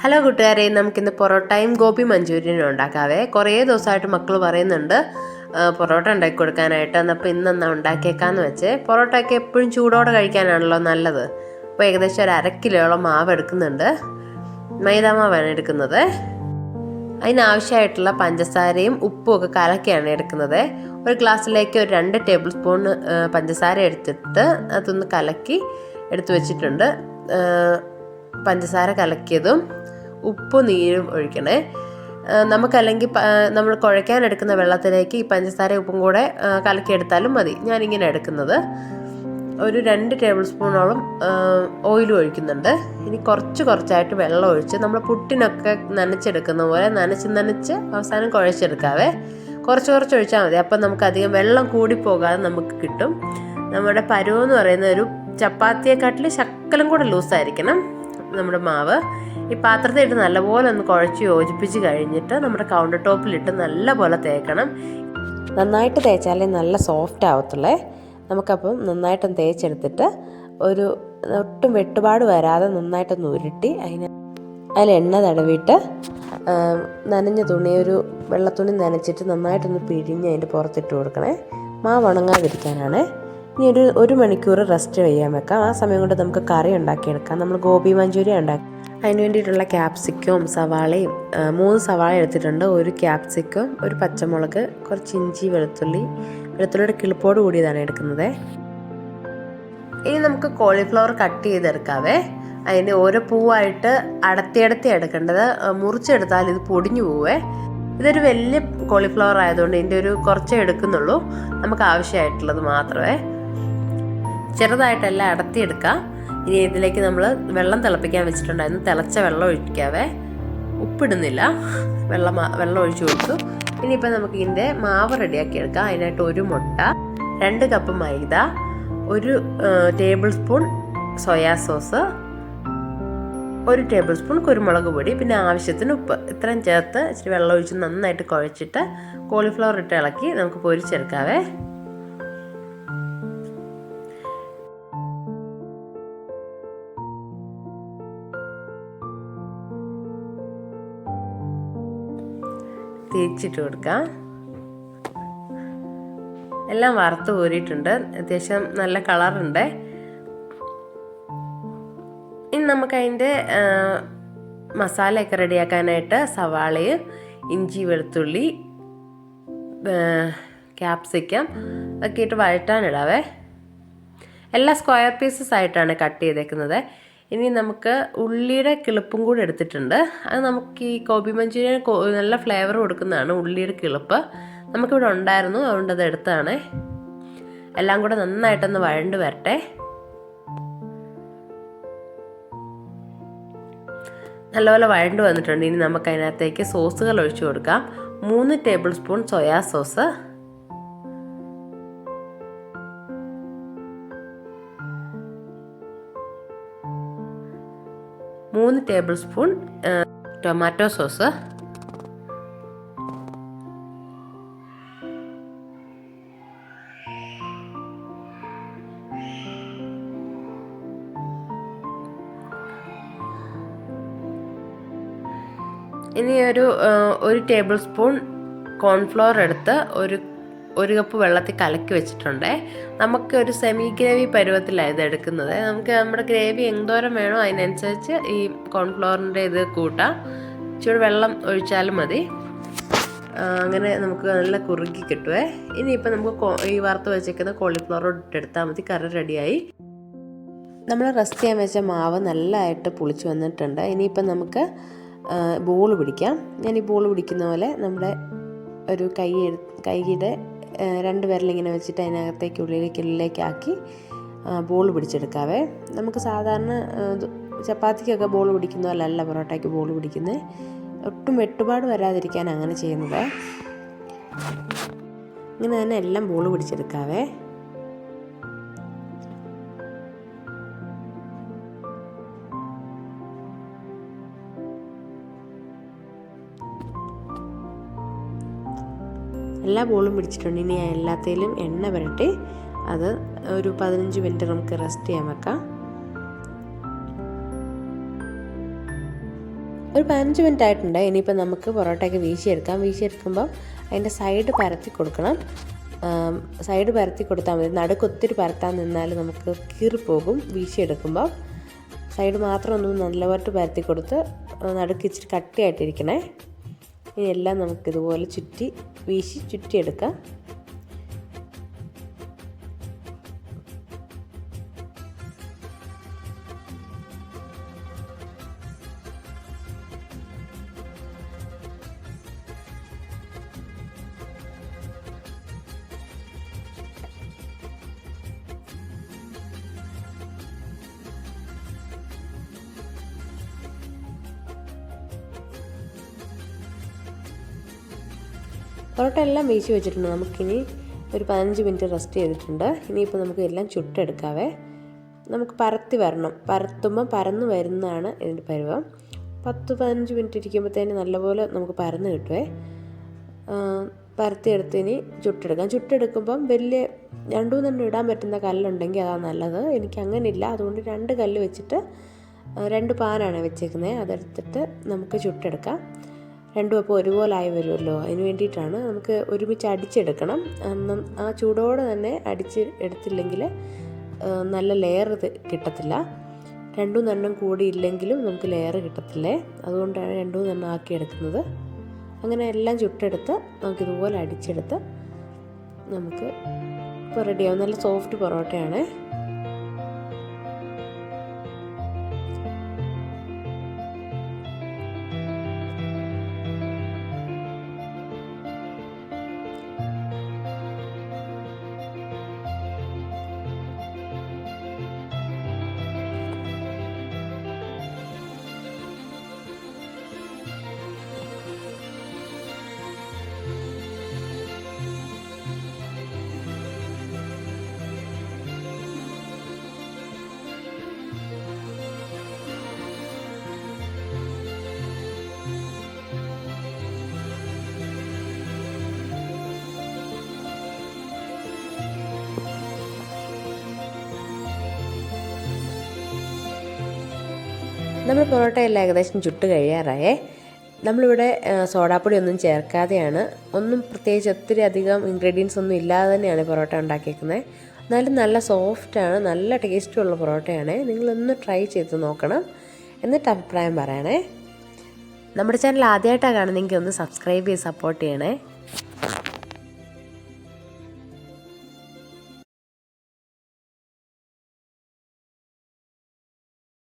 Hello കൂട്ടുകാരെ. നമുക്കിന്ന് പൊറോട്ടയും ഗോപി മഞ്ചൂരിയനും ഉണ്ടാക്കാവേ. കുറേ ദിവസമായിട്ട് മക്കൾ പറയുന്നുണ്ട് പൊറോട്ട ഉണ്ടാക്കി കൊടുക്കാനായിട്ട്. എന്നപ്പോൾ ഇന്നെന്നാ ഉണ്ടാക്കിയേക്കാന്ന് വെച്ചേ. പൊറോട്ടയൊക്കെ എപ്പോഴും ചൂടോടെ കഴിക്കാനാണല്ലോ നല്ലത്. അപ്പോൾ ഏകദേശം ഒരു അര കിലോളം മാവ് എടുക്കുന്നുണ്ട്. മൈദാമാവാണ് എടുക്കുന്നത്. അതിനാവശ്യമായിട്ടുള്ള പഞ്ചസാരയും ഉപ്പും ഒക്കെ കലക്കിയാണ് എടുക്കുന്നത്. ഒരു ഗ്ലാസ്സിലേക്ക് ഒരു രണ്ട് ടേബിൾ സ്പൂൺ പഞ്ചസാര എടുത്തിട്ട് അതൊന്ന് കലക്കി എടുത്തു വെച്ചിട്ടുണ്ട്. പഞ്ചസാര കലക്കിയതും ഉപ്പും നീരും ഒഴിക്കണേ. നമുക്കല്ലെങ്കിൽ നമ്മൾ കുഴയ്ക്കാൻ എടുക്കുന്ന വെള്ളത്തിലേക്ക് ഈ പഞ്ചസാര ഉപ്പും കൂടെ കലക്കിയെടുത്താലും മതി. ഞാനിങ്ങനെ എടുക്കുന്നത്. ഒരു രണ്ട് ടേബിൾ സ്പൂണോളം ഓയിൽ ഒഴിക്കുന്നുണ്ട്. ഇനി കുറച്ച് കുറച്ചായിട്ട് വെള്ളം ഒഴിച്ച് നമ്മൾ പുട്ടിനൊക്കെ നനച്ചെടുക്കുന്ന പോലെ നനച്ച് നനച്ച് അവസാനം കുഴച്ചെടുക്കാവേ. കുറച്ച് കുറച്ച് ഒഴിച്ചാൽ മതി. അപ്പം നമുക്ക് അധികം വെള്ളം കൂടി പോകാതെ നമുക്ക് കിട്ടും. നമ്മുടെ പരുവെന്ന് പറയുന്ന ഒരു ചപ്പാത്തിയെക്കാട്ടിൽ ശക്കലം കൂടെ ലൂസായിരിക്കണം. നമ്മുടെ മാവ്. ഈ പാത്രത്തിൽ ഇട്ട് നല്ലപോലെ ഒന്ന് കുഴച്ച് യോജിപ്പിച്ച് കഴിഞ്ഞിട്ട് നമ്മുടെ കൗണ്ടർ ടോപ്പിലിട്ട് നല്ലപോലെ തേക്കണം. നന്നായിട്ട് തേച്ചാലേ നല്ല സോഫ്റ്റ് ആവത്തുള്ളേ. നമുക്കപ്പം നന്നായിട്ടൊന്ന് തേച്ചെടുത്തിട്ട് ഒരു ഒട്ടും വെട്ടുപാട് വരാതെ നന്നായിട്ടൊന്ന് ഉരുട്ടി അതിന് അതിൽ എണ്ണ തടവിയിട്ട് നനഞ്ഞ തുണി ഒരു വെള്ളത്തുണി നനച്ചിട്ട് നന്നായിട്ടൊന്ന് പിഴിഞ്ഞ് അതിന്റെ പുറത്തിട്ട് കൊടുക്കണേ. മാവ് ഉണങ്ങാതിരിക്കാനാണ്. ഇനി ഒരു ഒരു മണിക്കൂർ റെസ്റ്റ് ചെയ്യാൻ വെക്കാം. ആ സമയം കൊണ്ട് നമുക്ക് കറി ഉണ്ടാക്കിയെടുക്കാം. നമ്മൾ ഗോപി മഞ്ചൂരി ഉണ്ടാക്കി. അതിന് വേണ്ടിയിട്ടുള്ള ക്യാപ്സിക്കവും സവാളയും മൂന്ന് സവാള എടുത്തിട്ടുണ്ട്. ഒരു ക്യാപ്സിക്കം ഒരു പച്ചമുളക് കുറച്ച് ഇഞ്ചി വെളുത്തുള്ളി. വെളുത്തുള്ളിയുടെ കിളിപ്പോട് കൂടിയതാണ് എടുക്കുന്നത്. ഇനി നമുക്ക് കോളിഫ്ലവർ കട്ട് ചെയ്തെടുക്കാവേ. അതിന് ഓരോ പൂവായിട്ട് അടത്തിയടത്തി എടുക്കേണ്ടത്. മുറിച്ചെടുത്താൽ ഇത് പൊടിഞ്ഞു പോവേ. ഇതൊരു വലിയ കോളിഫ്ലവർ ആയതുകൊണ്ട് ഇതിന്റെ ഒരു കുറച്ചേ എടുക്കുന്നുള്ളൂ. നമുക്ക് ആവശ്യമായിട്ടുള്ളത് മാത്രമേ. ചെറുതായിട്ടല്ല അടത്തിയെടുക്കുക. ഇനി ഇതിലേക്ക് നമ്മൾ വെള്ളം തിളപ്പിക്കാൻ വെച്ചിട്ടുണ്ടായിരുന്നു. തിളച്ച വെള്ളം ഒഴിക്കാവേ. ഉപ്പിടുന്നില്ല. വെള്ളം വെള്ളം ഒഴിച്ചു കൊടുത്തു. ഇനിയിപ്പോൾ നമുക്ക് ഇതിന്റെ മാവ് റെഡിയാക്കി എടുക്കാം. അതിനായിട്ട് ഒരു മുട്ട രണ്ട് കപ്പ് മൈദ ഒരു ടേബിൾ സ്പൂൺ സോയാ സോസ് ഒരു ടേബിൾ സ്പൂൺ കുരുമുളക് പൊടി പിന്നെ ആവശ്യത്തിന് ഉപ്പ്. ഇത്രയും ചേർത്ത് ഇച്ചിരി വെള്ളം ഒഴിച്ച് നന്നായിട്ട് കുഴച്ചിട്ട് കോളിഫ്ലവർ ഇട്ട് ഇളക്കി നമുക്ക് പൊരിച്ചെടുക്കാവേ. തേച്ചിട്ട് കൊടുക്കാം. എല്ലാം വറുത്ത് കോരിയിട്ടുണ്ട്. അത്യാവശ്യം നല്ല കളറുണ്ട്. ഇനി നമുക്കതിന്റെ മസാലയൊക്കെ റെഡിയാക്കാനായിട്ട് സവാളയും ഇഞ്ചി വെളുത്തുള്ളി ക്യാപ്സിക്കം ഒക്കെ ഇട്ട് വഴറ്റാനിടാവേ. എല്ലാ സ്ക്വയർ പീസസ് ആയിട്ടാണ് കട്ട് ചെയ്തേക്കുന്നത്. ഇനി നമുക്ക് ഉള്ളിയുടെ കിളിപ്പും കൂടി എടുത്തിട്ടുണ്ട്. അത് നമുക്ക് ഈ കോബി മഞ്ചൂരിയൻ നല്ല ഫ്ലേവർ കൊടുക്കുന്നതാണ് ഉള്ളിയുടെ കിളിപ്പ്. നമുക്കിവിടെ ഉണ്ടായിരുന്നു അതുകൊണ്ട് അത് എടുത്താണ് എല്ലാം കൂടെ നന്നായിട്ടൊന്ന് വഴണ്ട് വരട്ടെ. നല്ലപോലെ വഴണ്ട് വന്നിട്ടുണ്ട്. ഇനി നമുക്ക് അതിനകത്തേക്ക് സോസുകൾ ഒഴിച്ചു കൊടുക്കാം. മൂന്ന് ടേബിൾ സ്പൂൺ സോയാ സോസ് മൂന്ന് ടേബിൾ സ്പൂൺ ടൊമാറ്റോ സോസ് ഇനി ഒരു ഒരു ടേബിൾ സ്പൂൺ കോൺഫ്ലോർ എടുത്ത് ഒരു ഒരു കപ്പ് വെള്ളത്തിൽ കലക്കി വെച്ചിട്ടുണ്ട്. നമുക്ക് ഒരു സെമി ഗ്രേവി പരുവത്തിലാണ് ഇത് എടുക്കുന്നത്. നമുക്ക് നമ്മുടെ ഗ്രേവി എന്തോരം വേണോ അതിനനുസരിച്ച് ഈ കോൺഫ്ലോറിന്റെ ഇത് കൂട്ടാം. ഇച്ചിരി വെള്ളം ഒഴിച്ചാലും മതി. അങ്ങനെ നമുക്ക് നല്ല കുറുകി കിട്ടുവേ. ഇനിയിപ്പോൾ നമുക്ക് ഈ വറുത്ത് വെച്ചേക്കുന്ന കോളിഫ്ലവർ ഇട്ടെടുത്താൽ മതി. കറി റെഡിയായി. നമ്മൾ റെസ്റ്റ് ചെയ്യാൻ വെച്ച മാവ് നല്ലതായിട്ട് പുളിച്ച് വന്നിട്ടുണ്ട്. ഇനിയിപ്പം നമുക്ക് ബോൾ പിടിക്കാം. ഞാൻ ഈ ബോൾ പിടിക്കുന്ന പോലെ നമ്മുടെ ഒരു കൈ കൈയുടെ രണ്ട് വിരലിങ്ങനെ വെച്ചിട്ട് അതിനകത്തേക്ക് ഉള്ളിലേക്ക് ഉള്ളിലേക്കാക്കി ബോൾ പിടിച്ചെടുക്കാവേ. നമുക്ക് സാധാരണ ചപ്പാത്തിക്കൊക്കെ ബോൾ പിടിക്കുന്ന അല്ലല്ല അല്ല പൊറോട്ടയ്ക്ക് ബോൾ പിടിക്കുന്നത് ഒട്ടും വെട്ടുപാട് വരാതിരിക്കാൻ അങ്ങനെ ചെയ്യുന്നത്. ഇങ്ങനെ തന്നെ എല്ലാം ബോൾ പിടിച്ചെടുക്കാവേ. എല്ലാ ബോളും പിടിച്ചിട്ടുണ്ട്. ഇനി എല്ലാത്തേലും എണ്ണ പുരട്ടി അത് ഒരു പതിനഞ്ച് മിനിറ്റ് നമുക്ക് റെസ്റ്റ് ചെയ്യാൻ വെക്കാം. ഒരു പതിനഞ്ച് മിനിറ്റ് ആയിട്ടുണ്ട്. ഇനിയിപ്പോൾ നമുക്ക് പൊറോട്ടയൊക്കെ വീശിയെടുക്കാം. വീശിയെടുക്കുമ്പോൾ അതിന്റെ സൈഡ് പരത്തി കൊടുക്കണം. സൈഡ് പരത്തി കൊടുത്താൽ മതി. നടുക്ക് ഒത്തിരി പരത്താൻ നിന്നാൽ നമുക്ക് കീറിപ്പോകും വീശിയെടുക്കുമ്പോൾ സൈഡ് മാത്രം ഒന്ന് നല്ലപോലെ പരത്തി കൊടുത്ത് നടുക്ക് ഇച്ചിരി കട്ടിയായിട്ടിരിക്കണേ. ഇനി എല്ലാം നമുക്കിതുപോലെ ചുറ്റി വീശി ചുറ്റിയെടുക്കാം. പൊറോട്ട എല്ലാം വീശി വെച്ചിട്ടുണ്ട്. നമുക്കിനി ഒരു പതിനഞ്ച് മിനിറ്റ് റെസ്റ്റ് ചെയ്തിട്ടുണ്ട്. ഇനിയിപ്പോൾ നമുക്ക് എല്ലാം ചുട്ടെടുക്കാവേ. നമുക്ക് പരത്തി വരണം. പരത്തുമ്പോൾ പരന്ന് വരുന്നതാണ് ഇതിന്റെ പരുവം. പത്ത് പതിനഞ്ച് മിനിറ്റ് ഇരിക്കുമ്പോഴത്തേന് നല്ലപോലെ നമുക്ക് പരന്ന് കിട്ടുവേ. പരത്തിയെടുത്ത് ഇനി ചുട്ടെടുക്കാം. ചുട്ടെടുക്കുമ്പം വലിയ രണ്ടു മൂന്നെണ്ണം ഇടാൻ പറ്റുന്ന കല്ലുണ്ടെങ്കിൽ അതാണ് നല്ലത്. എനിക്ക് അങ്ങനെ ഇല്ല അതുകൊണ്ട് രണ്ട് കല്ല് വെച്ചിട്ട് രണ്ട് പാനാണ് വെച്ചേക്കുന്നത് അതെടുത്തിട്ട് നമുക്ക് ചുട്ടെടുക്കാം. രണ്ടും അപ്പോൾ ഒരുപോലെ ആയി വരുമല്ലോ. അതിന് വേണ്ടിയിട്ടാണ് നമുക്ക് ഒരുമിച്ച് അടിച്ചെടുക്കണം. ആ ചൂടോടെ തന്നെ അടിച്ച് എടുത്തില്ലെങ്കിൽ നല്ല ലെയർ കിട്ടത്തില്ല. രണ്ടും നെണ്ണം കൂടി ഇല്ലെങ്കിലും നമുക്ക് ലെയർ കിട്ടത്തില്ലേ? അതുകൊണ്ടാണ് രണ്ടും നെണ്ണം ആക്കി എടുക്കുന്നത്. അങ്ങനെ എല്ലാം ചുട്ടെടുത്ത് നമുക്കിതുപോലെ അടിച്ചെടുത്ത് നമുക്ക് ഇപ്പോൾ റെഡിയാവും നല്ല സോഫ്റ്റ് പൊറോട്ടയാണ്. നമ്മൾ പൊറോട്ട എല്ലാം ഏകദേശം ചുട്ട് കഴിയാറായേ. നമ്മളിവിടെ സോഡാപ്പൊടി ഒന്നും ചേർക്കാതെയാണ് ഒന്നും പ്രത്യേകിച്ച് ഒത്തിരി അധികം ഇൻഗ്രീഡിയൻസ് ഒന്നും ഇല്ലാതെ തന്നെയാണ് പൊറോട്ട ഉണ്ടാക്കിയേക്കുന്നത് എന്നാലും നല്ല സോഫ്റ്റാണ് നല്ല ടേസ്റ്റുള്ള പൊറോട്ടയാണ്. നിങ്ങളൊന്ന് ട്രൈ ചെയ്ത് നോക്കണം എന്നിട്ട് അഭിപ്രായം പറയണേ. നമ്മുടെ ചാനൽ ആദ്യമായിട്ടാണ് കാണുന്നതെങ്കിൽ ഒന്ന് സബ്സ്ക്രൈബ് ചെയ്ത് സപ്പോർട്ട് ചെയ്യണേ.